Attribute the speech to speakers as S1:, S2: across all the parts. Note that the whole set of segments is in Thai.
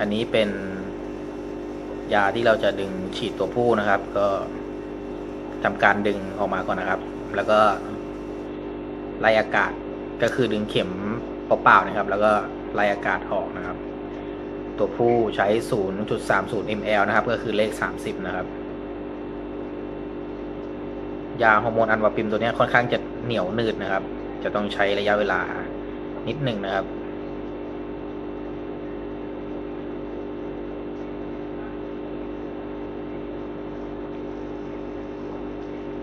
S1: อันนี้เป็นยาที่เราจะดึงฉีดตัวผู้นะครับ ก็ทำการดึงออกมาก่อนนะครับ แล้วก็ไล่อากาศก็คือดึงเข็มเปล่าๆนะครับ แล้วก็ไล่อากาศออกนะครับ ตัวผู้ใช้ 0.30 ml นะครับ ก็คือเลข 30 นะครับ ยาฮอร์โมนอันวาปิมตัวนี้ค่อนข้างจะเหนียวหนืดนะครับ จะต้องใช้ระยะเวลานิดหนึ่งนะครับ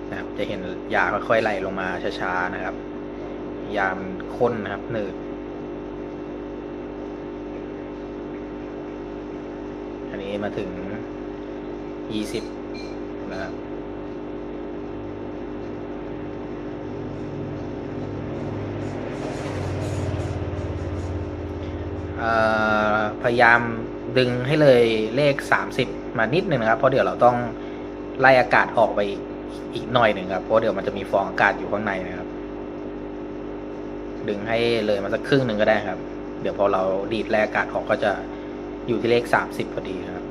S1: นะครับจะเห็นยาค่อยๆไหลลงมาช้าๆนะครับ ยามันข้นนะครับหนืดอันนี้มาถึงยี่สิบนะครับพยายามดึงให้เลยเลข 30 มานิดหนึ่งนะครับ เพราะเดี๋ยวเราต้องไล่อากาศออกไปอีก อีกหน่อยหนึ่งครับ เพราะเดี๋ยวมันจะมีฟองอากาศอยู่ข้างในนะครับ ดึงให้เลยมาสักครึ่งหนึ่งก็ได้ครับ เดี๋ยวพอเราดีดแล่อากาศออกก็จะอยู่ที่เลข30พอดีครับ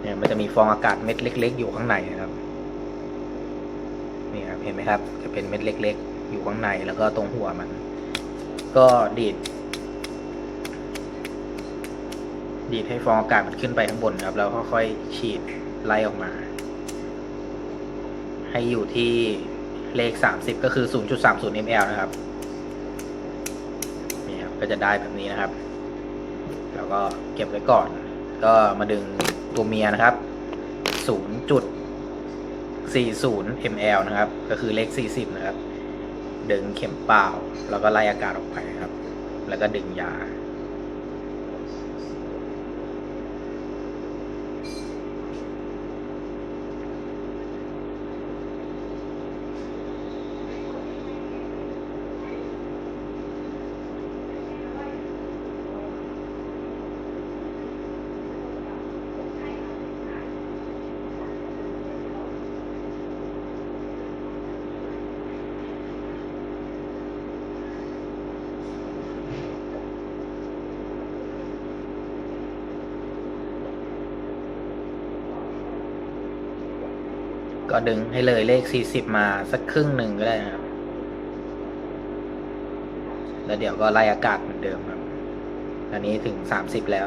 S1: เนี่ยมันจะมีฟองอากาศเม็ดเล็ก ๆ อยู่ข้างในนะครับนี่ครับเห็นไหมครับ จะเป็นเม็ดเล็ก ๆ อยู่ข้างในแล้วก็ตรงหัวมัน ก็ดีด ดีดให้ฟองอากาศมันขึ้นไปข้างบนครับ แล้วค่อยๆฉีดไล่ออกมา ให้อยู่ที่เลข 30 ก็คือ 0.30 ml นะครับนี่ครับ ก็จะได้แบบนี้นะครับ แล้วก็เก็บไว้ก่อน ก็มาดึงตัวเมียนะครับ 0.40 ml นะครับ ก็คือเลข 40 นะครับ ดึงเข็มเปล่า แล้วก็ไล่อากาศออกไปครับ แล้วก็ดึงยา ก็ดึงให้เลยเลข 40 มาสักครึ่งหนึ่งก็ได้นะครับ แล้วเดี๋ยวก็ไล่อากาศเหมือนเดิมครับ อันนี้ถึง 30 แล้ว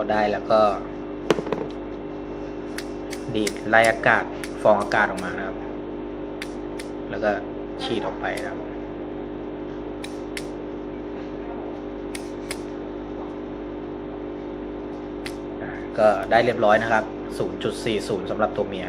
S1: อ่าพอได้แล้วก็ ดีดไล่อากาศฟองอากาศออกมานะครับ แล้วก็ฉีดออกไปนะครับก็ได้เรียบร้อยนะครับ 0.40สำหรับตัวเมีย